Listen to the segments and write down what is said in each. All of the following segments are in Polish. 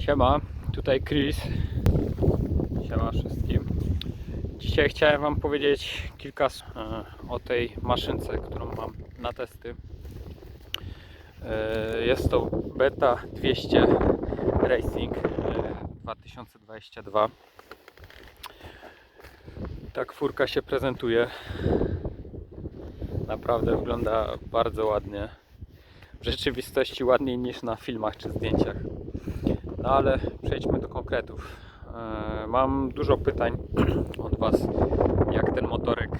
Siema, tutaj Chris. Siema wszystkim. Dzisiaj chciałem Wam powiedzieć kilka słów e, o tej maszynce, którą mam na testy. E, Jest to Beta 200 Racing e, 2022. Tak furka się prezentuje. Naprawdę wygląda bardzo ładnie. W rzeczywistości ładniej niż na filmach czy zdjęciach. No ale przejdźmy do konkretów. E, Mam dużo pytań od Was, jak ten motorek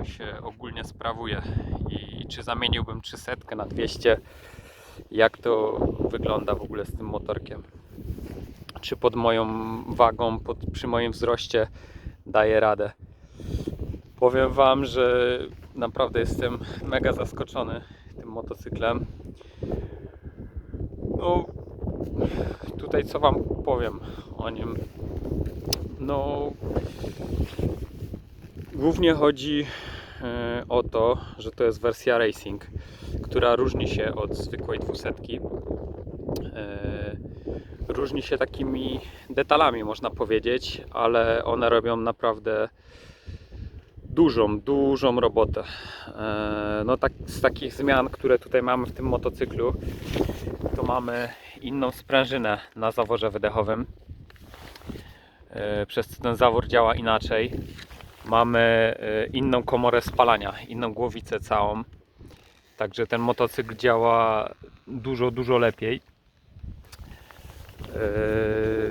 e, się ogólnie sprawuje i czy zamieniłbym 300 na 200, jak to wygląda w ogóle z tym motorkiem. Czy pod moją wagą, pod, przy moim wzroście daje radę. Powiem Wam, że naprawdę jestem mega zaskoczony tym motocyklem. No, tutaj co Wam powiem o nim. No, głównie chodzi e, o to, że to jest wersja racing, która różni się od zwykłej 200. E, Różni się takimi detalami, można powiedzieć, ale one robią naprawdę dużą, dużą robotę. E, No tak, z takich zmian, które tutaj mamy w tym motocyklu, to mamy inną sprężynę na zaworze wydechowym. E, Przez co ten zawór działa inaczej. Mamy e, inną komorę spalania, inną głowicę całą. Także ten motocykl działa dużo, dużo lepiej.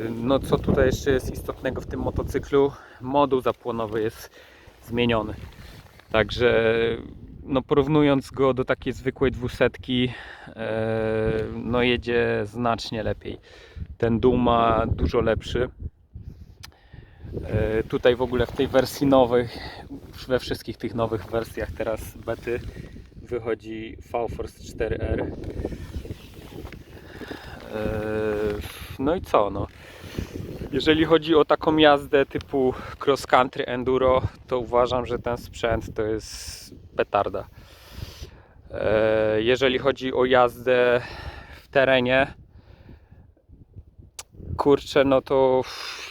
No co tutaj jeszcze jest istotnego w tym motocyklu? Moduł zapłonowy jest zmieniony. Także no porównując go do takiej zwykłej dwusetki, e, no jedzie znacznie lepiej. Ten dół ma dużo lepszy. E, Tutaj w ogóle w tej wersji nowej, we wszystkich tych nowych wersjach teraz bety wychodzi V-Force 4R. E, No i co no? Jeżeli chodzi o taką jazdę typu cross country enduro, to uważam, że ten sprzęt to jest petarda. E, Jeżeli chodzi o jazdę w terenie, kurczę, no to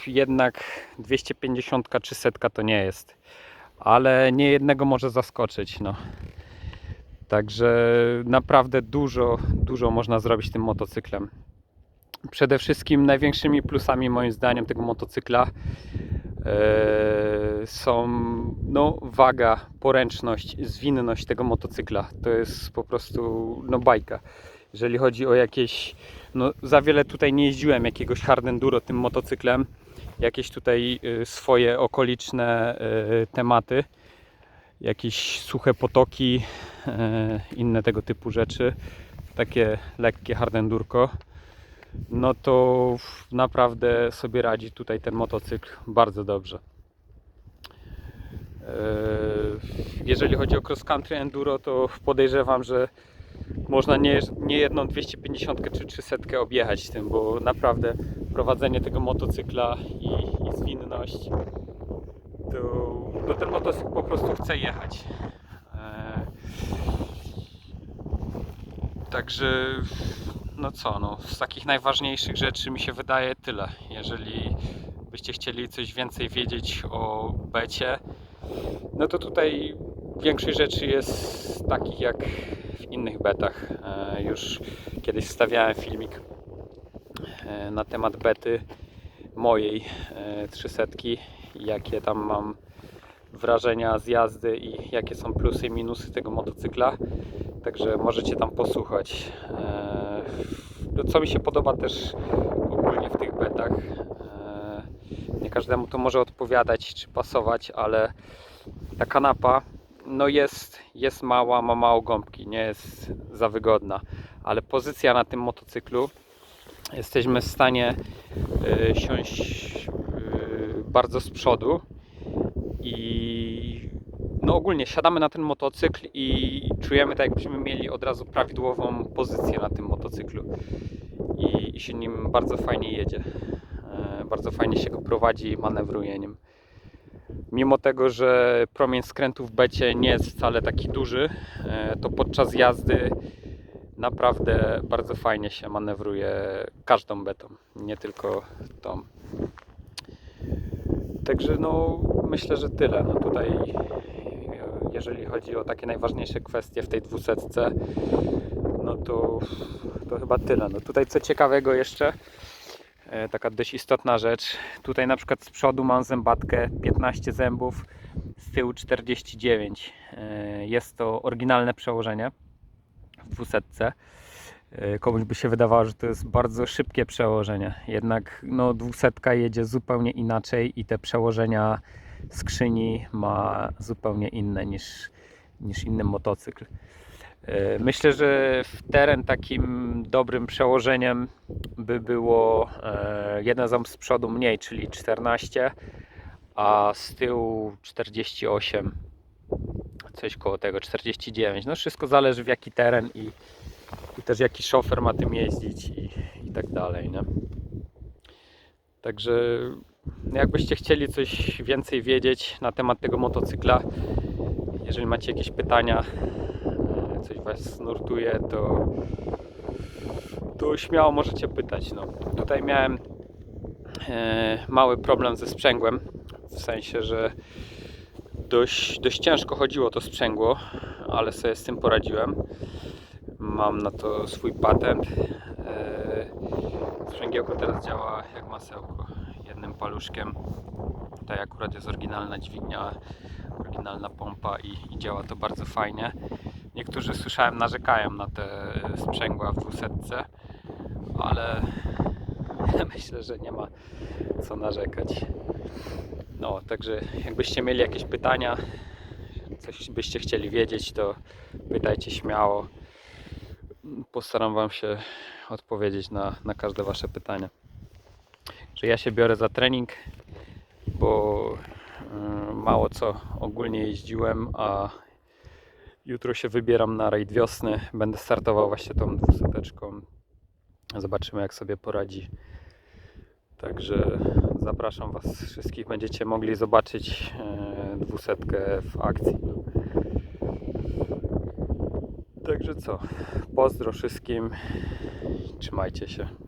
jednak 250 czy setka to nie jest. Ale nie jednego może zaskoczyć, no. Także naprawdę dużo, dużo można zrobić tym motocyklem przede wszystkim największymi plusami moim zdaniem tego motocykla e, są no, waga, poręczność, zwinność tego motocykla. To jest po prostu no, bajka. Jeżeli chodzi o jakieś, no za wiele tutaj nie jeździłem jakiegoś hard enduro tym motocyklem, jakieś tutaj y, swoje okoliczne y, tematy, jakieś suche potoki, inne tego typu rzeczy, takie lekkie hard endurko no to naprawdę sobie radzi tutaj ten motocykl bardzo dobrze. Eee, Jeżeli chodzi o cross country enduro, to podejrzewam, że można nie, nie jedną 250 czy 300 objechać tym, bo naprawdę prowadzenie tego motocykla i, i zwinność to, to ten motocykl po prostu chce jechać. Eee, Także no co, no, z takich najważniejszych rzeczy mi się wydaje tyle. Jeżeli byście chcieli coś więcej wiedzieć o becie, no to tutaj większość rzeczy jest takich jak w innych betach. E, Już kiedyś wstawiałem filmik e, na temat bety mojej e, 300, jakie tam mam wrażenia z jazdy i jakie są plusy i minusy tego motocykla. Także możecie tam posłuchać. No, co mi się podoba też ogólnie w tych betach. eee, Nie każdemu to może odpowiadać czy pasować, ale ta kanapa no jest, jest mała, ma mało gąbki, nie jest za wygodna, ale pozycja na tym motocyklu jesteśmy w stanie e, siąść e, bardzo z przodu i no ogólnie siadamy na ten motocykl i czujemy tak jakbyśmy mieli od razu prawidłową pozycję na tym motocyklu i, i się nim bardzo fajnie jedzie. E, Bardzo fajnie się go prowadzi manewruje nim. Mimo tego, że promień skrętu w becie nie jest wcale taki duży, e, to podczas jazdy naprawdę bardzo fajnie się manewruje każdą betą, nie tylko tą. Także no myślę, że tyle. No tutaj jeżeli chodzi o takie najważniejsze kwestie w tej dwusetce, no to, to chyba tyle. No tutaj co ciekawego jeszcze, e, taka dość istotna rzecz. Tutaj na przykład z przodu mam zębatkę 15 zębów, z tyłu 49. E, Jest to oryginalne przełożenie w dwusetce. E, Komuś by się wydawało, że to jest bardzo szybkie przełożenie. Jednak no, dwusetka jedzie zupełnie inaczej i te przełożenia skrzyni ma zupełnie inne niż, niż inny motocykl. E, Myślę, że w teren takim dobrym przełożeniem by było e, jeden ząb z przodu mniej, czyli 14, a z tyłu 48, coś koło tego, 49. No wszystko zależy w jaki teren i, i też jaki szofer ma tym jeździć i, i tak dalej. Nie? Także jakbyście chcieli coś więcej wiedzieć na temat tego motocykla, jeżeli macie jakieś pytania, coś Was nurtuje, to, to śmiało możecie pytać. No, tutaj miałem e, mały problem ze sprzęgłem, w sensie, że dość, dość ciężko chodziło to sprzęgło, ale sobie z tym poradziłem. Mam na to swój patent. E, Sprzęgiełko teraz działa jak masełko, paluszkiem. Tutaj akurat jest oryginalna dźwignia, oryginalna pompa i, i działa to bardzo fajnie. Niektórzy słyszałem narzekają na te sprzęgła w dwusetce, ale myślę, że nie ma co narzekać. No, także jakbyście mieli jakieś pytania, coś byście chcieli wiedzieć, to pytajcie śmiało. Postaram Wam się odpowiedzieć na, na każde Wasze pytania. Że ja się biorę za trening, bo y, mało co ogólnie jeździłem, a jutro się wybieram na rajd wiosny. Będę startował właśnie tą dwuseteczką. Zobaczymy jak sobie poradzi. Także zapraszam Was wszystkich. Będziecie mogli zobaczyć e, dwusetkę w akcji. Także co? Pozdro wszystkim. Trzymajcie się.